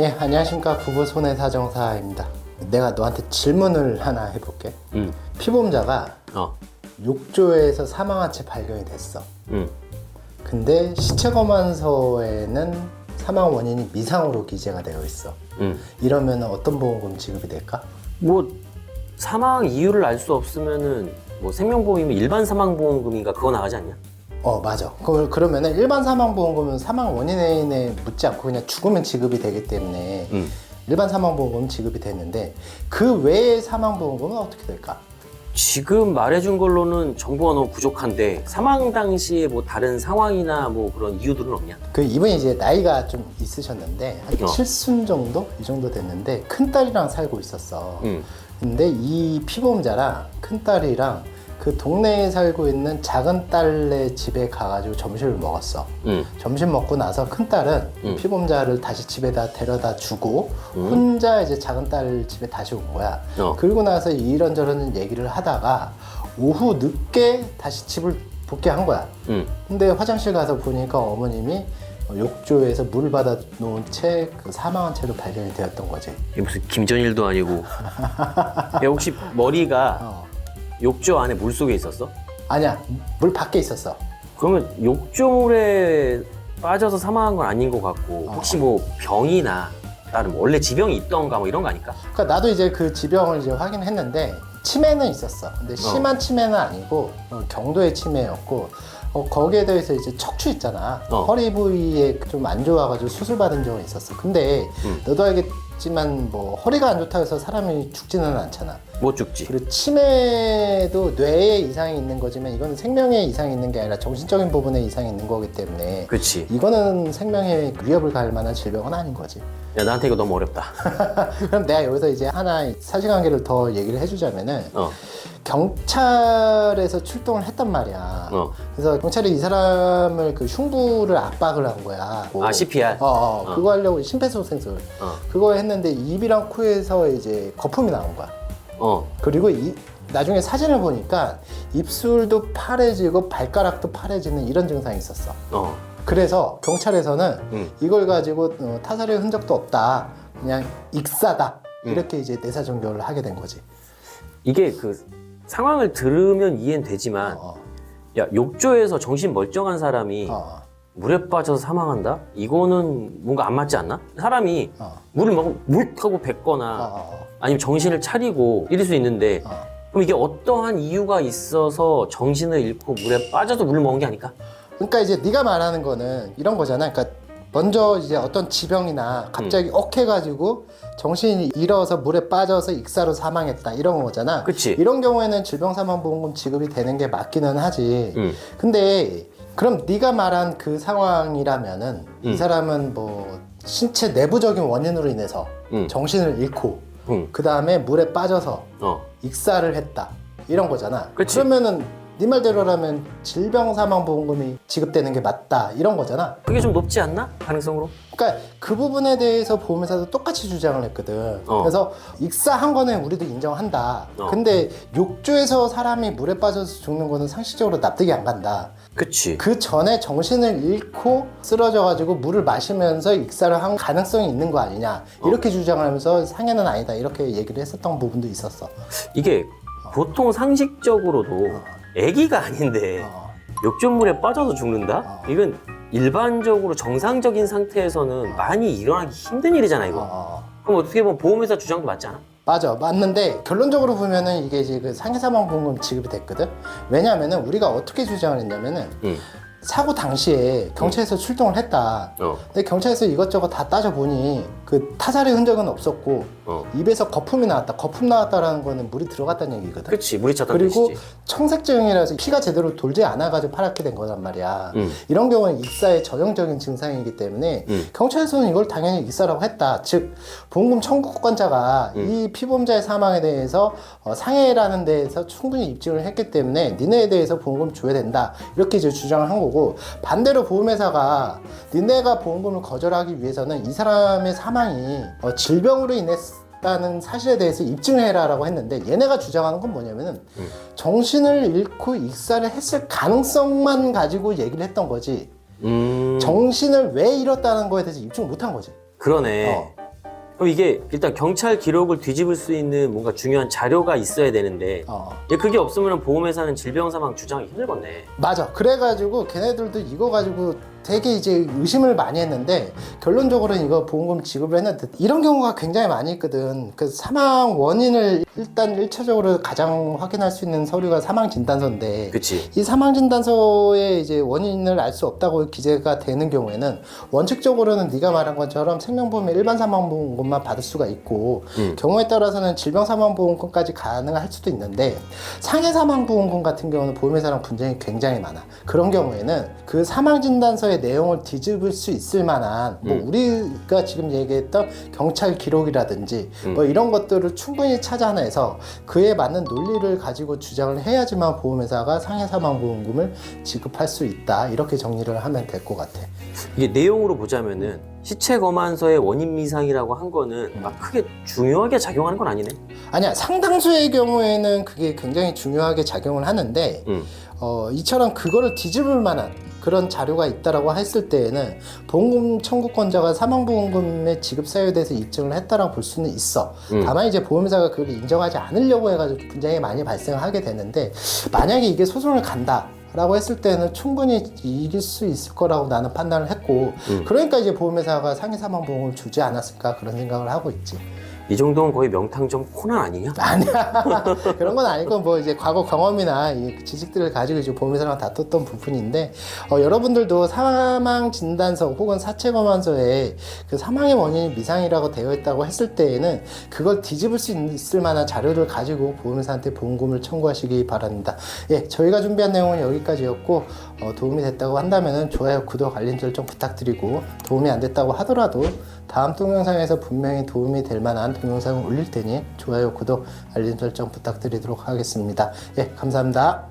예, 안녕하십니까 부부 손해 사정사입니다. 내가 너한테 질문을 하나 해볼게. 응. 피보험자가 어. 욕조에서 사망한 채 발견이 됐어. 응. 근데 시체 검안서에는 사망 원인이 미상으로 기재가 되어 있어. 응. 이러면 어떤 보험금 지급이 될까? 뭐 사망 이유를 알 수 없으면은 뭐 생명보험이면 일반 사망보험금인가 그거 나가지 않냐? 어 맞아. 그, 그러면은 일반 사망보험금은 사망 원인에 묻지 않고 그냥 죽으면 지급이 되기 때문에 응. 일반 사망보험금 지급이 되는데 그 외의 사망보험금은 어떻게 될까? 지금 말해준 걸로는 정보가 너무 부족한데 사망 당시에 뭐 다른 상황이나 뭐 그런 이유들은 없냐? 그 이분이 이제 나이가 좀 있으셨는데 한 어. 칠순 정도 이 정도 됐는데 큰 딸이랑 살고 있었어. 응. 근데 이 피보험자랑 큰 딸이랑 그 동네에 살고 있는 작은 딸네 집에 가가지고 점심을 먹었어. 응. 점심 먹고 나서 큰 딸은 음. 피보험자를 다시 집에다 데려다 주고 음. 혼자 이제 작은 딸 집에 다시 온 거야. 어. 그리고 나서 이런저런 얘기를 하다가 오후 늦게 다시 집을 복귀한 거야. 응. 근데 근데 화장실 가서 보니까 어머님이 욕조에서 물 받아 놓은 채 그 사망한 채로 발견이 되었던 거지. 이게 무슨 김전일도 아니고. 야, 혹시 머리가 어. 욕조 안에 물 속에 있었어? 아니야, 물 밖에 있었어. 그러면 욕조물에 빠져서 사망한 건 아닌 것 같고 어. 혹시 뭐 병이나 다른 뭐 원래 지병이 있던가 뭐 이런 거 아닐까? 그러니까 나도 이제 그 지병을 이제 확인했는데 치매는 있었어. 근데 심한 치매는 아니고 어, 경도의 치매였고 어, 거기에 대해서 이제 척추 있잖아. 어. 허리 부위에 좀 안 좋아가지고 수술 받은 적은 있었어. 근데 음. 너도 알겠지만 뭐 허리가 안 좋다고 해서 사람이 죽지는 않잖아. 못 죽지. 그리고 치매도 뇌에 이상이 있는 거지만 이건 생명에 이상이 있는 게 아니라 정신적인 부분에 이상이 있는 거기 때문에 그치. 이거는 생명에 위협을 가할 만한 질병은 아닌 거지. 야 나한테 이거 너무 어렵다. 그럼 내가 여기서 이제 하나 사실관계를 더 얘기를 해주자면은 어. 경찰에서 출동을 했단 말이야. 어. 그래서 경찰이 이 사람을 그 흉부를 압박을 한 거야. 아 CPR. 어, 어, 그거 하려고 심폐소생술 어. 그거 했는데 입이랑 코에서 이제 거품이 나온 거야. 어. 그리고 이, 나중에 사진을 보니까 입술도 파래지고 발가락도 파래지는 이런 증상이 있었어. 어. 그래서 경찰에서는 음. 이걸 가지고 어, 타살의 흔적도 없다. 그냥 익사다. 음. 이렇게 이제 내사 종결을 하게 된 거지. 이게 그 상황을 들으면 이해는 되지만 어, 야 욕조에서 정신 멀쩡한 사람이 어, 물에 빠져서 사망한다? 이거는 뭔가 안 맞지 않나? 사람이 어, 물을 먹으면 물 하고 어, 뱉거나 어, 아니면 정신을 차리고 이럴 수 있는데 어. 그럼 이게 어떠한 이유가 있어서 정신을 잃고 물에 빠져서 물을 먹은 게 아닐까? 그러니까 이제 네가 말하는 거는 이런 거잖아. 그러니까 먼저 이제 어떤 지병이나 갑자기 음. 억해가지고 정신이 잃어서 물에 빠져서 익사로 사망했다 이런 거잖아. 그치. 이런 경우에는 질병사망보험금 지급이 되는 게 맞기는 하지. 응. 근데 그럼 네가 말한 그 상황이라면은 이 음. 사람은 뭐 신체 내부적인 원인으로 인해서 응. 정신을 잃고 응. 그 다음에 물에 빠져서 어. 익사를 했다 이런 거잖아. 그치. 그러면은 네 말대로라면 질병 사망 보험금이 지급되는 게 맞다 이런 거잖아. 그게 좀 높지 않나? 가능성으로? 그러니까 그 부분에 대해서 보험회사도 똑같이 주장을 했거든. 어. 그래서 익사한 거는 우리도 인정한다. 어. 근데 욕조에서 사람이 물에 빠져서 죽는 거는 상식적으로 납득이 안 간다. 그치. 그 전에 정신을 잃고 쓰러져가지고 물을 마시면서 익사를 한 가능성이 있는 거 아니냐 이렇게 주장을 하면서 상해는 아니다 이렇게 얘기를 했었던 부분도 있었어. 이게 보통 상식적으로도 어. 애기가 아닌데 어. 욕조물에 빠져서 죽는다? 어. 이건 일반적으로 정상적인 상태에서는 많이 일어나기 힘든 일이잖아 이거. 어. 그럼 어떻게 보면 보험회사 주장도 맞지 않아? 맞아 맞는데 결론적으로 보면은 이게 이제 그 상해사망보험금 지급이 됐거든 왜냐하면은 우리가 어떻게 주장을 했냐면은 응. 사고 당시에 경찰에서 출동을 했다 어. 근데 경찰에서 이것저것 다 따져보니 그 타살의 흔적은 없었고 어. 입에서 거품이 나왔다 거품 나왔다라는 거는 물이 들어갔다는 얘기거든 그치. 물이 찼다는 그리고. 청색증이라서 피가 제대로 돌지 않아가지고 파랗게 된 거란 말이야 응. 이런 경우는 익사의 전형적인 증상이기 때문에 응. 경찰에서는 이걸 당연히 익사라고 했다. 즉 보험금 청구권자가 음. 이 피보험자의 사망에 대해서 어, 상해라는 데에서 충분히 입증을 했기 때문에 니네에 대해서 보험금 줘야 된다. 이렇게 이제 주장을 한 거고 반대로 보험회사가 니네가 보험금을 거절하기 위해서는 이 사람의 사망이 어, 질병으로 인했다는 사실에 대해서 입증을 해라라고 했는데 얘네가 주장하는 건 뭐냐면은 음. 정신을 잃고 익사를 했을 가능성만 가지고 얘기를 했던 거지. 음. 정신을 왜 잃었다는 거에 대해서 입증 못한 거지. 그러네. 어. 그럼 이게 일단 경찰 기록을 뒤집을 수 있는 뭔가 중요한 자료가 있어야 되는데 어. 예, 그게 없으면 보험회사는 질병 사망 주장하기 힘들겠네. 맞아. 그래가지고 걔네들도 이거 가지고 되게 이제 의심을 많이 했는데 결론적으로는 이거 보험금 지급을 했는데 이런 경우가 굉장히 많이 있거든. 그 사망 원인을 일단 일차적으로 가장 확인할 수 있는 서류가 사망 진단서인데 그치. 이 사망 진단서에 이제 원인을 알 수 없다고 기재가 되는 경우에는 원칙적으로는 네가 말한 것처럼 생명보험의 일반 사망보험금만 받을 수가 있고 음. 경우에 따라서는 질병 사망보험금까지 가능할 수도 있는데 상해 사망보험금 같은 경우는 보험회사랑 분쟁이 굉장히 많아. 그런 경우에는 그 사망 진단서 의 내용을 뒤집을 수 있을 만한 뭐 음. 우리가 지금 얘기했던 경찰 기록이라든지 음. 뭐 이런 것들을 충분히 찾아내서 그에 맞는 논리를 가지고 주장을 해야지만 보험회사가 상해 사망보험금을 지급할 수 있다 이렇게 정리를 하면 될 것 같아. 이게 내용으로 보자면은 시체 검안서의 원인 미상이라고 한 거는 막 크게 중요하게 작용하는 건 아니네. 아니야 상당수의 경우에는 그게 굉장히 중요하게 작용을 하는데 음. 어, 이처럼 그거를 뒤집을 만한 그런 자료가 있다라고 했을 때에는 보험금 청구권자가 사망보험금의 지급 사유에 대해서 입증을 했다라고 볼 수는 있어. 음. 다만 이제 보험회사가 그걸 인정하지 않으려고 해가지고 분쟁이 많이 발생을 하게 되는데 만약에 이게 소송을 간다. 라고 했을 때는 충분히 이길 수 있을 거라고 나는 판단을 했고 음. 그러니까 이제 보험회사가 상해 사망보험을 주지 않았을까 그런 생각을 하고 있지. 이 정도는 거의 명탕점 코난 아니냐? 아니야 그런 건 아니고 뭐 이제 과거 경험이나 이 지식들을 가지고 이제 보험회사랑 다퉜던 부분인데 어, 여러분들도 사망 진단서 혹은 사체 검안서에 그 사망의 원인이 미상이라고 되어 있다고 했을 때에는 그걸 뒤집을 수 있을 만한 자료를 가지고 보험회사한테 보험금을 청구하시기 바랍니다. 예, 저희가 준비한 내용은 여기까지였고 어, 도움이 됐다고 한다면은 좋아요, 구독, 알림 설정 부탁드리고 도움이 안 됐다고 하더라도 다음 동영상에서 분명히 도움이 될 만한 동영상을 올릴 테니 좋아요, 구독, 알림 설정 부탁드리도록 하겠습니다. 예, 감사합니다.